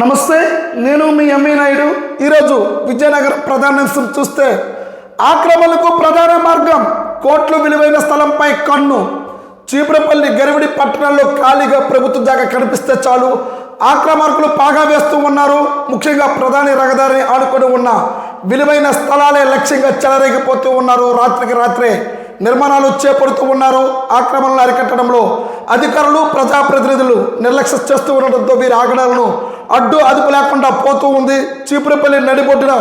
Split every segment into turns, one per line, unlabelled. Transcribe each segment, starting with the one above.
నమస్తే నేను మీ ఎంఈ నాయుడు. ఈరోజు విజయనగరం ప్రధాన చూస్తే ఆక్రమణకు ప్రధాన మార్గం కోట్లు విలువైన స్థలంపై కన్ను. చీపురపల్లి గరివిడి పట్టణంలో ఖాళీగా ప్రభుత్వ జాగా కనిపిస్తే చాలు. ఆక్రమణకులు పాగా వేస్తూ ఉన్నారు. ముఖ్యంగా ప్రధాని రహదారిని ఆడుకొని ఉన్న విలువైన స్థలాలే లక్ష్యంగా చెలరేగిపోతూ ఉన్నారు. రాత్రికి రాత్రే నిర్మాణాలు చేపడుతూ ఉన్నారు. ఆక్రమణలు అరికట్టడంలో అధికారులు ప్రజాప్రతినిధులు నిర్లక్ష్యం చేస్తూ ఉండడంతో వీరి ఆగడాలను అడ్డు అదుపు లేకుండా పోతూ ఉంది. చీపురపల్లి నడిబొడ్డున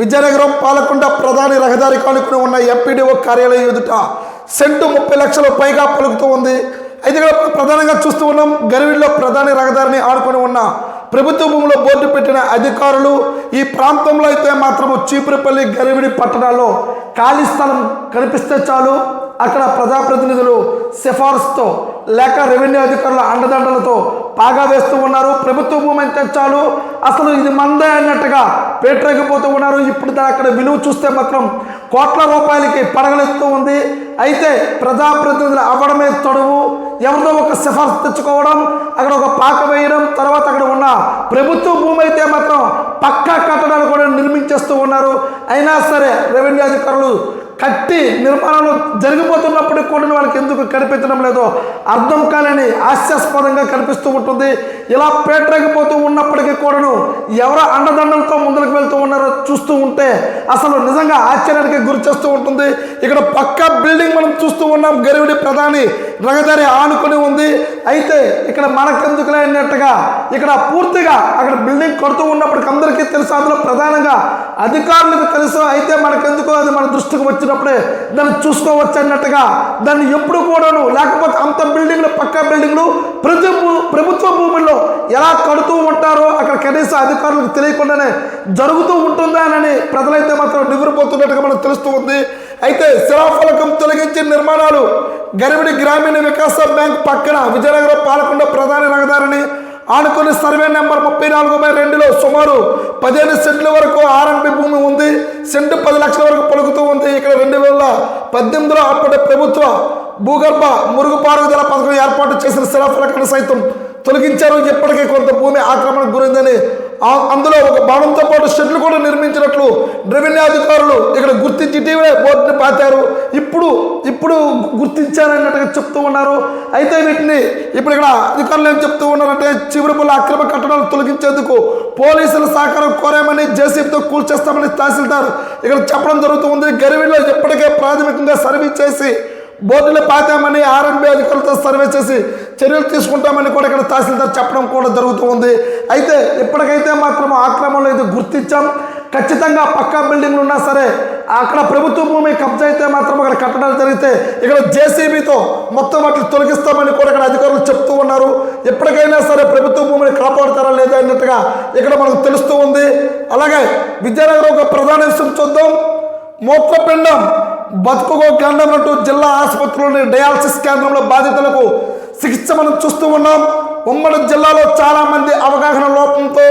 విజయనగరం పాలకొండ ప్రధాని రహదారి కానుకుని ఉన్న ఎంపీడీఓ కార్యాలయం ఎదుట సెంటు ముప్పై లక్షలు పైగా పలుకుతూ ఉంది. అయితే ప్రధానంగా చూస్తూ ఉన్నాం. గరివిల్లో ప్రధాని రహదారిని ఆడుకొని ఉన్న ప్రభుత్వ భూమిలో బోర్డు పెట్టిన అధికారులు ఈ ప్రాంతంలో అయితే మాత్రము చీపురపల్లి గరివిడి పట్టణాల్లో ఖాళీ స్థలం కనిపిస్తే చాలు. అక్కడ ప్రజాప్రతినిధులు సిఫార్సుతో లేక రెవెన్యూ అధికారుల అండదండలతో పాగా వేస్తూ ఉన్నారు. ప్రభుత్వ భూమి అయితే చాలు. అసలు ఇది మందే అన్నట్టుగా పేటరేగిపోతూ ఉన్నారు. ఇప్పుడు దాని అక్కడ విలువ చూస్తే మాత్రం కోట్ల రూపాయలకి పడగలెత్తూ ఉంది. అయితే ప్రజాప్రతినిధులు అవ్వడమే తొడవు. ఎవరితో ఒక సిఫార్సు తెచ్చుకోవడం అక్కడ ఒక అక్కడ ఉన్న ప్రభుత్వ భూమి అయితే మాత్రం పక్కా కట్టడాలు కూడా నిర్మించేస్తూ ఉన్నారు. అయినా సరే రెవెన్యూ అధికారులు కట్టి నిర్మాణాలు జరిగిపోతున్నప్పటికీ కూడా వాళ్ళకి ఎందుకు కనిపించడం లేదో అర్థం కాలేని హాస్యాస్పదంగా కనిపిస్తూ ఉంటుంది. ఇలా పేటరేగిపోతూ ఉన్నప్పటికీ కూడాను ఎవరు అండదండలతో ముందుకు వెళ్తూ ఉన్నారో చూస్తూ ఉంటే అసలు నిజంగా ఆశ్చర్యానికి గురి చేస్తూ ఉంటుంది. ఇక్కడ పక్క బిల్డింగ్ మనం చూస్తూ ఉన్నాం. గరివిడి ప్రధాని రగదారి ఆనుకొని ఉంది. అయితే ఇక్కడ మనకెందుకులే అన్నట్టుగా ఇక్కడ పూర్తిగా అక్కడ బిల్డింగ్ కడుతూ ఉన్నప్పటికి అందరికీ తెలుసు. అందులో ప్రధానంగా అధికారులకు తెలుసు. అయితే మనకెందుకు అది మన దృష్టికి వచ్చినప్పుడే దాన్ని చూసుకోవచ్చు అన్నట్టుగా దాన్ని ఎప్పుడు కూడాను లేకపోతే అంత బిల్డింగ్లు పక్క బిల్డింగ్లు ప్రజ ప్రభుత్వ భూముల్లో ఎలా కడుతూ ఉంటారో అక్కడ కనీస అధికారులకు తెలియకుండానే జరుగుతూ ఉంటుందా అని ప్రజలైతే మాత్రం నివ్వరిపోతున్నట్టుగా మనకు తెలుస్తూ ఉంది. అయితే శిలాఫలకం తొలగించే నిర్మాణాలు గరివిడి గ్రామీణ వికాస బ్యాంక్ పక్కన విజయనగరం పాలకొండ ప్రధాన రహదారిని ఆనుకుని సర్వే నెంబర్ ముప్పై నాలుగు బై రెండులో సుమారు పదిహేను సెంట్ల వరకు ఆర్ఎన్బి భూమి ఉంది. సెంటు పది లక్షల వరకు పలుకుతూ ఉంది. ఇక్కడ రెండు వేల పద్దెనిమిదిలో అప్పటి ప్రభుత్వ భూగర్భ మురుగుపారుదల పథకం ఏర్పాటు చేసిన శిలాఫలకాన్ని సైతం తొలగించారు. ఇప్పటికీ కొంత భూమి ఆక్రమణకు గురైందని అందులో ఒక భవనంతో పాటు షెడ్లు కూడా నిర్మించినట్లు రెవెన్యూ అధికారులు ఇక్కడ గుర్తించి ఇటీవలే బోర్డుని పాతారు. ఇప్పుడు ఇప్పుడు గుర్తించారన్నట్టుగా చెప్తూ ఉన్నారు. అయితే వీటిని ఇప్పుడు ఇక్కడ అధికారులు ఏం చెప్తూ ఉన్నారంటే చివరిపుల అక్రమ కట్టడాలు తొలగించేందుకు పోలీసుల సహకారం కోరామని జేసీబీతో కూల్చేస్తామని తహసీల్దార్ ఇక్కడ చెప్పడం జరుగుతుంది. గరివిలో ఇప్పటికే ప్రాథమికంగా సర్వే చేసి బోర్డులు పాతామని ఆర్ఎన్బి అధికారులతో సర్వే చేసి చర్యలు తీసుకుంటామని కూడా ఇక్కడ తహసీల్దార్ చెప్పడం కూడా జరుగుతూ ఉంది. అయితే ఇప్పటికైతే మాత్రం ఆక్రమణలు అయితే గుర్తించాం. ఖచ్చితంగా పక్కా బిల్డింగ్లు ఉన్నా సరే అక్కడ ప్రభుత్వ భూమి కబ్జా అయితే మాత్రం అక్కడ కట్టడాలు జరిగితే ఇక్కడ జేసీబీతో మొత్తం వాటిని తొలగిస్తామని కూడా ఇక్కడ అధికారులు చెప్తూ ఉన్నారు. ఎప్పటికైనా సరే ప్రభుత్వ భూమిని కాపాడుతారా లేదా అన్నట్టుగా ఇక్కడ మనకు తెలుస్తూ ఉంది. అలాగే విద్యానగరం ఒక ప్రధాన విషయం చూద్దాం. మూత్రపిండం బతుకుగో కేంద్రం అంటూ జిల్లా ఆసుపత్రిలోని డయాలసిస్ కేంద్రంలో బాధితులకు చికిత్స మనం చూస్తూ ఉన్నాం. ఉమ్మడి జిల్లాలో చాలామంది అవగాహన లోపంతో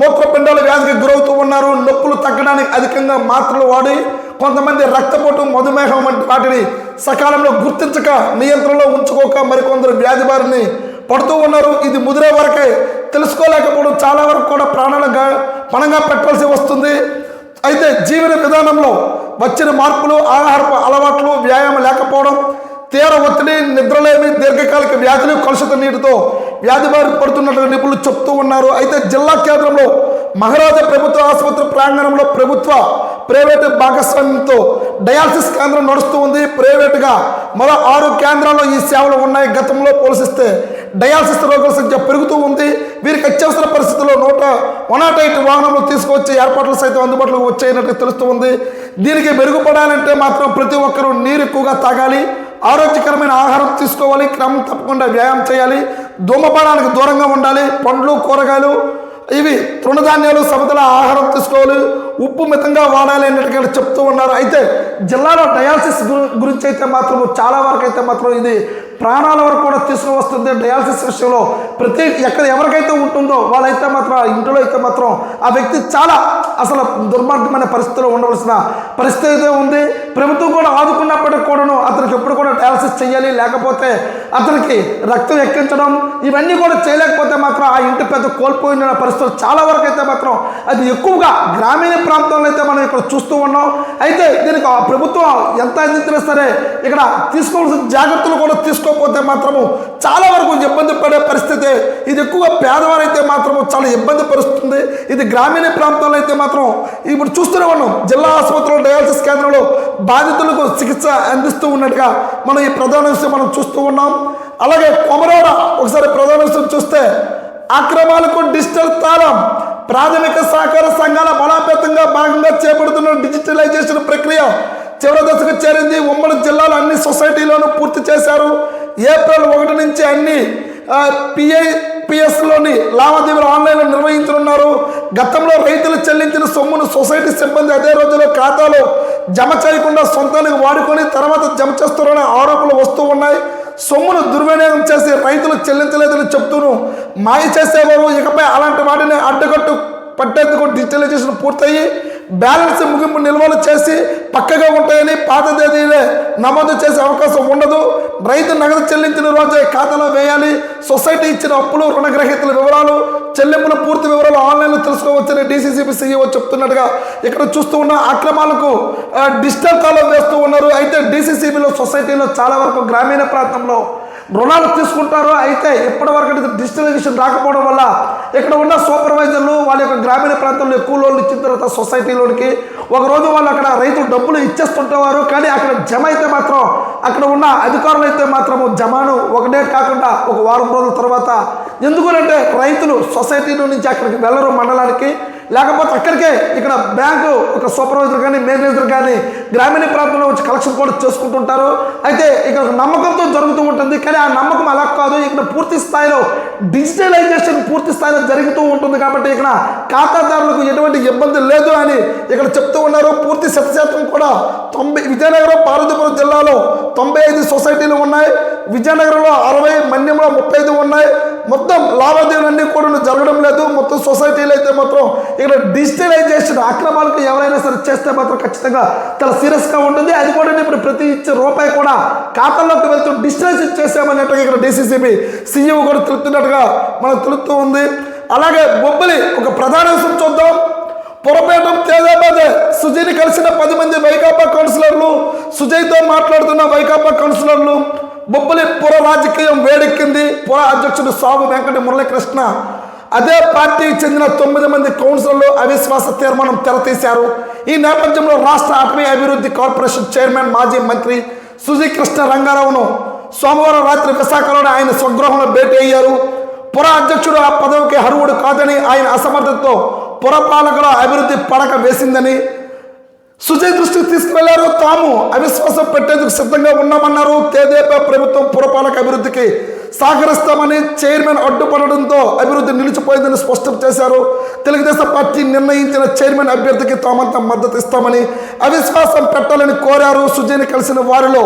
మూత్రపిండాలు వ్యాధికి గురవుతూ ఉన్నారు. నొప్పులు తగ్గడానికి అధికంగా మాత్రలు వాడి కొంతమంది రక్తపోటు మధుమేహం వంటి వాటిని సకాలంలో గుర్తించక నియంత్రణలో ఉంచుకోక మరికొందరు వ్యాధి బారిని పడుతూ ఉన్నారు. ఇది ముదిరే వరకే తెలుసుకోలేకపోవడం చాలా వరకు కూడా ప్రాణాలుగా పణంగా పెట్టవలసి వస్తుంది. అయితే జీవన విధానంలో వచ్చిన మార్పులు ఆహారపు అలవాట్లు వ్యాయామం లేకపోవడం తీవ్ర ఒత్తిడి నిద్రలేమి దీర్ఘకాలిక వ్యాధులు కలుషిత నీటితో వ్యాధి బారి పడుతున్నట్లు నిపుణులు చెప్తూ ఉన్నారు. అయితే జిల్లా కేంద్రంలో మహారాజా ప్రభుత్వ ఆసుపత్రి ప్రాంగణంలో ప్రభుత్వ ప్రైవేటు భాగస్వామ్యంతో డయాలసిస్ కేంద్రం నడుస్తూ ఉంది. ప్రైవేటుగా మరో ఆరు కేంద్రాల్లో ఈ సేవలు ఉన్నాయి. గతంలో పోలిస్తే డయాలసిస్ రోగుల సంఖ్య పెరుగుతూ ఉంది. వీరికి అత్యవసర పరిస్థితుల్లో నూట వన్ నాట్ ఎయిట్ వాహనంలో తీసుకొచ్చే ఏర్పాట్లు సైతం అందుబాటులోకి వచ్చాయన్నట్టు తెలుస్తూ ఉంది. దీనికి మెరుగుపడాలంటే మాత్రం ప్రతి ఒక్కరూ నీరు ఎక్కువగా తాగాలి. ఆరోగ్యకరమైన ఆహారం తీసుకోవాలి క్రమం తప్పకుండా వ్యాయామం చేయాలి ధూమపానానికి దూరంగా ఉండాలి పండ్లు కూరగాయలు ఇవి తృణధాన్యాలు సమతల ఆహారం తీసుకోవాలి ఉప్పు మితంగా వాడాలి అన్నట్టుగా చెప్తూ ఉన్నారు. అయితే జిల్లాలో డయాలసిస్ గురించి అయితే మాత్రం చాలా వరకు అయితే మాత్రం ఇది ప్రాణాల వరకు కూడా తీసుకువస్తుంది డయాలసిస్ విషయంలో ప్రతి ఎక్కడ ఎవరికైతే ఉంటుందో వాళ్ళైతే మాత్రం ఇంట్లో అయితే మాత్రం ఆ వ్యక్తి చాలా అసలు దుర్మార్గమైన పరిస్థితిలో ఉండవలసిన పరిస్థితి అయితే ఉంది. ప్రభుత్వం కూడా ఆదుకున్నప్పటికీ కూడాను అతనికి ఎప్పుడు కూడా డయాలసిస్ చేయాలి లేకపోతే అతనికి రక్తం ఎక్కించడం ఇవన్నీ కూడా చేయలేకపోతే మాత్రం ఆ ఇంటి పెద్ద కోల్పోయిన పరిస్థితులు చాలా వరకు అయితే మాత్రం అది ఎక్కువగా గ్రామీణ ప్రాంతంలో అయితే మనం ఇక్కడ చూస్తూ ఉన్నాం. అయితే దీనికి ఆ ప్రభుత్వం ఎంత అందించినా సరే ఇక్కడ తీసుకోవాల్సిన జాగ్రత్తలు కూడా తీసుకోకపోతే మాత్రము చాలా వరకు ఇబ్బంది పడే పరిస్థితి. ఇది ఎక్కువగా పేదవారైతే మాత్రము చాలా ఇబ్బంది పరుస్తుంది. ఇది గ్రామీణ ప్రాంతాల్లో అయితే మాత్రం ఇప్పుడు చూస్తూనే ఉన్నాం. జిల్లా ఆసుపత్రిలో డయాలసిస్ కేంద్రంలో బాధితులకు చికిత్స అందిస్తూ ఉన్నట్టుగా మనం ఈ ప్రధాన విషయం మనం చూస్తూ ఉన్నాం. అలాగే కొమరవర ఒకసారి ప్రధాన విషయం చూస్తే అక్రమాలకు డిజిటల్ తాళం ప్రాథమిక సహకార సంఘాల బలోపేతంగా భాగంగా చేపడుతున్న డిజిటలైజేషన్ ప్రక్రియ చివరి దశకు చేరింది. ఉమ్మడి జిల్లాలో అన్ని సొసైటీలోనూ పూర్తి చేశారు. ఏప్రిల్ ఒకటి నుంచి అన్ని పిఐ పిఎస్లోని లావాదేవీలు ఆన్లైన్లో నిర్వహించనున్నారు. గతంలో రైతులు చెల్లించిన సొమ్మును సొసైటీ సిబ్బంది అదే రోజులో ఖాతాలో జమ చేయకుండా సొంతానికి వాడుకొని తర్వాత జమ చేస్తున్నారనే ఆరోపణలు వస్తూ ఉన్నాయి. సొమ్మును దుర్వినియోగం చేసి రైతులు చెల్లించలేదని చెప్తూను. మాయ చేసేవారు ఇకపై అలాంటి వాటిని అడ్డగట్టు పట్టేందుకు డిజిటలైజేషన్ పూర్తయి బ్యాలెన్స్ ముగింపు నిల్వలు చేసి పక్కగా ఉంటాయని పాత తేదీలే నమోదు చేసే అవకాశం ఉండదు. రైతు నగదు చెల్లించిన రోజే ఖాతాలో వేయాలి. సొసైటీ ఇచ్చిన అప్పులు రుణగ్రహీతల వివరాలు చెల్లింపుల పూర్తి వివరాలు ఆన్లైన్లో తెలుసుకోవచ్చని డీసీసీబీ సీఈఓ చెప్తున్నట్టుగా ఇక్కడ చూస్తూ ఉన్న అక్రమాలకు డిజిటల్ కాలం వేస్తూ ఉన్నారు. అయితే డీసీసీబీలో సొసైటీలో చాలా వరకు గ్రామీణ ప్రాంతంలో రుణాలు తీసుకుంటారు అయితే ఇప్పటి వరకు డిజిటలైజేషన్ రాకపోవడం వల్ల ఇక్కడ ఉన్న సూపర్వైజర్లు వాళ్ళ యొక్క గ్రామీణ ప్రాంతంలో ఎక్కువ లోన్లు ఇచ్చిన తర్వాత సొసైటీలోనికి ఒక రోజు వాళ్ళు అక్కడ రైతులు డబ్బులు ఇచ్చేస్తుంటేవారు కానీ అక్కడ జమ అయితే మాత్రం అక్కడ ఉన్న అధికారులు అయితే మాత్రము జమాను ఒకటే కాకుండా ఒక వారం రోజుల తర్వాత. ఎందుకంటే రైతులు సొసైటీ నుంచి అక్కడికి వెళ్ళరు మండలానికి. లేకపోతే అక్కడికే ఇక్కడ బ్యాంకు ఒక సూపర్వైజర్ కానీ మేనేజర్ కానీ గ్రామీణ ప్రాంతంలో వచ్చి కలెక్షన్ కూడా చేసుకుంటుంటారు. అయితే ఇక్కడ ఒక నమ్మకంతో జరుగుతూ ఉంటుంది కానీ ఆ నమ్మకం అలా కాదు. ఇక్కడ పూర్తి స్థాయిలో డిజిటలైజేషన్ పూర్తి స్థాయిలో జరుగుతూ ఉంటుంది కాబట్టి ఇక్కడ ఖాతాదారులకు ఎటువంటి ఇబ్బంది లేదు అని ఇక్కడ చెప్తూ ఉన్నారు. పూర్తి శతశాతం కూడా తొంభై విజయనగరం పార్వతీపురం జిల్లాలో తొంభై ఐదు సొసైటీలు ఉన్నాయి. విజయనగరంలో అరవై మన్యంలో ముప్పై ఐదు ఉన్నాయి. మొత్తం లావాదేవీలన్నీ కూడా జరగడం లేదు. మొత్తం సొసైటీలు అయితే మాత్రం ఇక్కడ డిజిటలైజేషన్ అక్రమాలకు ఎవరైనా సరే చేస్తే మాత్రం ఖచ్చితంగా చాలా సీరియస్గా ఉంటుంది. అది కూడా ఇప్పుడు ప్రతి ఇచ్చే రూపాయి కూడా ఖాతాల్లోకి వెళ్తూ డిజిటలైజ్ చేసామన్నట్టుగా ఇక్కడ డీసీసీబీ సీఈఓ కూడా తెలుపుతున్నట్టుగా మనకు తెలుస్తూ ఉంది. అలాగే బొబ్బలి ఒక ప్రధాన అంశం చూద్దాం. పొరపేటం తేజాబాద్ సుజయ్ని కలిసిన పది మంది వైకాపా కౌన్సిలర్లు సుజయ్తో మాట్లాడుతున్న వైకాపా కౌన్సిలర్లు బొబ్బలి పుర రాజకీయం వేడెక్కింది. పుర అధ్యక్షుడు సాగు వెంకట మురళీకృష్ణ. అదే పార్టీకి చెందిన తొమ్మిది మంది కౌన్సిలర్లు అవిశ్వాస తీర్మానం తెరతీశారు. ఈ నేపథ్యంలో రాష్ట్ర అటవీ అభివృద్ధి కార్పొరేషన్ చైర్మన్ మాజీ మంత్రి సుజీకృష్ణ రంగారావును సోమవారం రాత్రి విశాఖలోనే ఆయన స్వగృహంలో భేటీ అయ్యారు. పుర అధ్యక్షుడు ఆ పదవికి అర్హుడు కాదని ఆయన అసమర్థతతో పురపాలకుల అభివృద్ధి పడక వేసిందని సుజయ్ దృష్టికి తీసుకువెళ్ళారు తాము. అవిశ్వాసం పెట్టేందుకు సిద్ధంగా ఉన్నామన్నారు. తేదేపా ప్రభుత్వం పురపాలక అభివృద్ధికి సహకరిస్తామని చైర్మన్ అడ్డుపడడంతో అభివృద్ధి నిలిచిపోయిందని స్పష్టం చేశారు. తెలుగుదేశం పార్టీ నిర్ణయించిన చైర్మన్ అభ్యర్థికి తామంతా మద్దతు ఇస్తామని అవిశ్వాసం పెట్టాలని కోరారు. సుజయ్ని కలిసిన వారిలో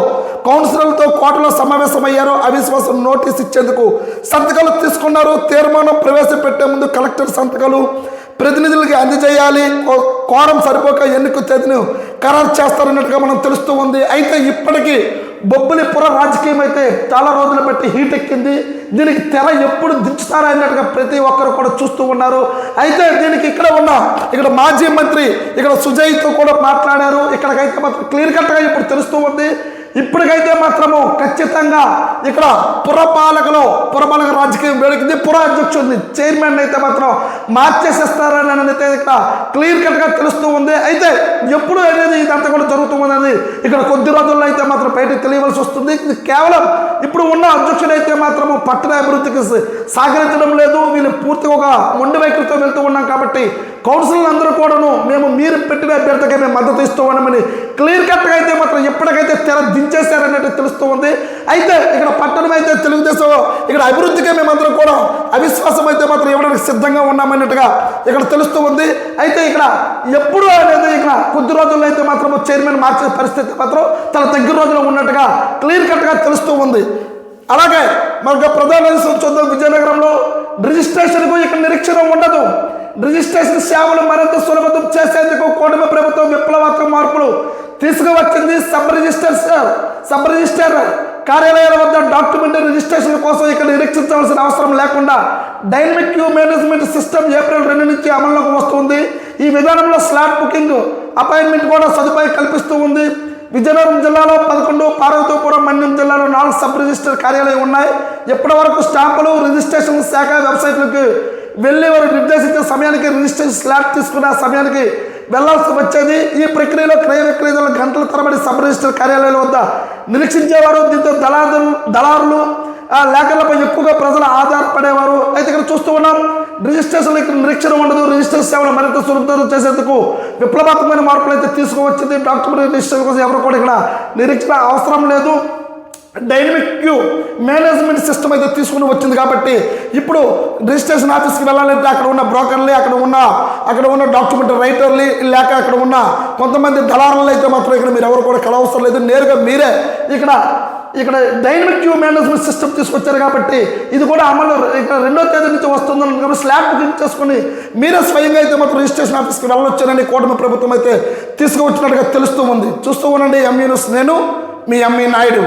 కౌన్సిలర్లతో కోటలో సమావేశమయ్యారు. అవిశ్వాసం నోటీస్ ఇచ్చేందుకు సంతకాలు తీసుకున్నారు. తీర్మానం ప్రవేశపెట్టే ముందు కలెక్టర్ సంతకాలు ప్రతినిధులకి అందజేయాలి. కోరం సరిపోక ఎన్నిక తేదీని ఖరారు చేస్తారన్నట్టుగా మనం తెలుస్తూ ఉంది. అయితే ఇప్పటికీ బొబ్బలిపుర రాజకీయం అయితే చాలా రోజులు బట్టి హీట్ ఎక్కింది. దీనికి తెర ఎప్పుడు దించుతారా అన్నట్టుగా ప్రతి ఒక్కరు కూడా చూస్తూ ఉన్నారు. అయితే దీనికి ఇక్కడ ఉన్న ఇక్కడ మాజీ మంత్రి ఇక్కడ సుజయ్తో కూడా మాట్లాడారు. ఇక్కడికైతే మాత్రం క్లియర్ కట్గా ఇప్పుడు తెలుస్తూ ఉంది. ఇప్పటికైతే మాత్రము ఖచ్చితంగా ఇక్కడ పురపాలకలో పురపాలక రాజకీయం వేడికింది పుర అధ్యక్షుడిని చైర్మన్ అయితే మాత్రం మార్చేసేస్తారని అనేది అయితే ఇక్కడ క్లియర్ కట్గా తెలుస్తూ ఉంది. అయితే ఎప్పుడు అనేది ఇదంతా కూడా జరుగుతూ ఇక్కడ కొద్ది రోజుల్లో అయితే మాత్రం బయటకు తెలియవలసి వస్తుంది. ఇది కేవలం ఇప్పుడు ఉన్న అధ్యక్షుడు అయితే మాత్రము పట్టణ అభివృద్ధికి సహకరించడం లేదు. వీళ్ళు పూర్తిగా ఒక మొండి వైఖరితో వెళ్తూ ఉన్నాం కాబట్టి కౌన్సిల్ అందరూ కూడాను మేము మీరు పెట్టిన అభ్యర్థికి మేము మద్దతు ఇస్తూ ఉన్నామని క్లియర్ కట్గా అయితే మాత్రం ఎప్పటికైతే తెర దించేశారన్నట్టు తెలుస్తూ ఉంది. అయితే ఇక్కడ పట్టణం అయితే తెలుగుదేశం ఇక్కడ అభివృద్ధికి మేమందరం కూడా అవిశ్వాసం అయితే మాత్రం ఇవ్వడానికి సిద్ధంగా ఉన్నామన్నట్టుగా ఇక్కడ తెలుస్తూ ఉంది. అయితే ఇక్కడ ఎప్పుడు అనేది ఇక్కడ కొద్ది రోజుల్లో అయితే మాత్రం చైర్మన్ మార్చే పరిస్థితి మాత్రం తన దగ్గర రోజుల్లో ఉన్నట్టుగా క్లియర్ కట్గా తెలుస్తూ ఉంది. అలాగే మనకు ప్రధాన చూద్దాం. విజయనగరంలో రిజిస్ట్రేషన్కు ఇక్కడ నిరీక్షణ ఉండదు. రిజిస్ట్రేషన్ సేవలు మరింత సులభతం చేసేందుకు కూటమి ప్రభుత్వం విప్లవాత్మక మార్పులు తీసుకువచ్చింది సబ్ రిజిస్టర్ సబ్ రిజిస్టర్. కార్యాలయాల వద్ద డాక్యుమెంట్ రిజిస్ట్రేషన్ కోసం ఇక్కడ నిరీక్షించవలసిన అవసరం లేకుండా dynamic queue management system April రెండు నుంచి అమల్లోకి వస్తుంది. ఈ విధానంలో స్లాట్ బుకింగ్ అపాయింట్మెంట్ కూడా సదుపాయం కల్పిస్తూ ఉంది. విజయనగరం జిల్లాలో పదకొండు పార్వతీపురం మన్యం జిల్లాలో నాలుగు సబ్ రిజిస్టర్ కార్యాలయం ఉన్నాయి. ఇప్పటి వరకు స్టాంపులు రిజిస్ట్రేషన్ శాఖ వెబ్సైట్లకు వెళ్ళి వారు నిర్దేశించిన సమయానికి రిజిస్ట్రేషన్ స్లాట్ తీసుకున్న సమయానికి వెళ్ళాల్సి వచ్చేది. ఈ ప్రక్రియలో క్రయ విక్రయాలు గంటల తరబడి సబ్ రిజిస్టర్ కార్యాలయాల వద్ద నిరీక్షించేవారు దీంతో దళారులు దళారులు ఆ లేఖలపై ఎక్కువగా ప్రజలు ఆధారపడేవారు. అయితే ఇక్కడ చూస్తూ ఉన్నాం రిజిస్ట్రేషన్ ఇక్కడ నిరీక్షణ ఉండదు. రిజిస్ట్రేషన్ సేవలు మరింత సులభతరం చేసేందుకు విప్లవాత్మకమైన మార్పులు అయితే తీసుకువచ్చింది డాక్యుమెంట్ రిజిస్ట్రేషన్ కోసం ఎవరు కూడా ఇక్కడ నిరీక్షణ అవసరం లేదు. డైనమిక్ క్యూ మేనేజ్మెంట్ సిస్టమ్ అయితే తీసుకుని వచ్చింది కాబట్టి ఇప్పుడు రిజిస్ట్రేషన్ ఆఫీస్కి వెళ్ళాలంటే అక్కడ ఉన్న బ్రోకర్లు అక్కడ ఉన్న అక్కడ ఉన్న డాక్యుమెంట్ రైటర్లు లేక అక్కడ ఉన్న కొంతమంది దళారులు అయితే మాత్రం ఇక్కడ మీరు ఎవరు కూడా కలవసరం లేదు. నేరుగా మీరే ఇక్కడ ఇక్కడ డైనమిక్ క్యూ మేనేజ్మెంట్ సిస్టమ్ తీసుకొచ్చారు కాబట్టి ఇది కూడా అమలు ఇక్కడ రెండో తేదీ నుంచి వస్తుందని కాబట్టి స్లాబ్ బుకింగ్ చేసుకుని మీరే స్వయంగా అయితే మాత్రం రిజిస్ట్రేషన్ ఆఫీస్కి వెళ్ళొచ్చారని కూటమి ప్రభుత్వం అయితే తీసుకువచ్చినట్టుగా తెలుస్తూ ఉంది. చూస్తూ ఉండండి ఎంఈ నేను మీ ఎంఈ నాయుడు.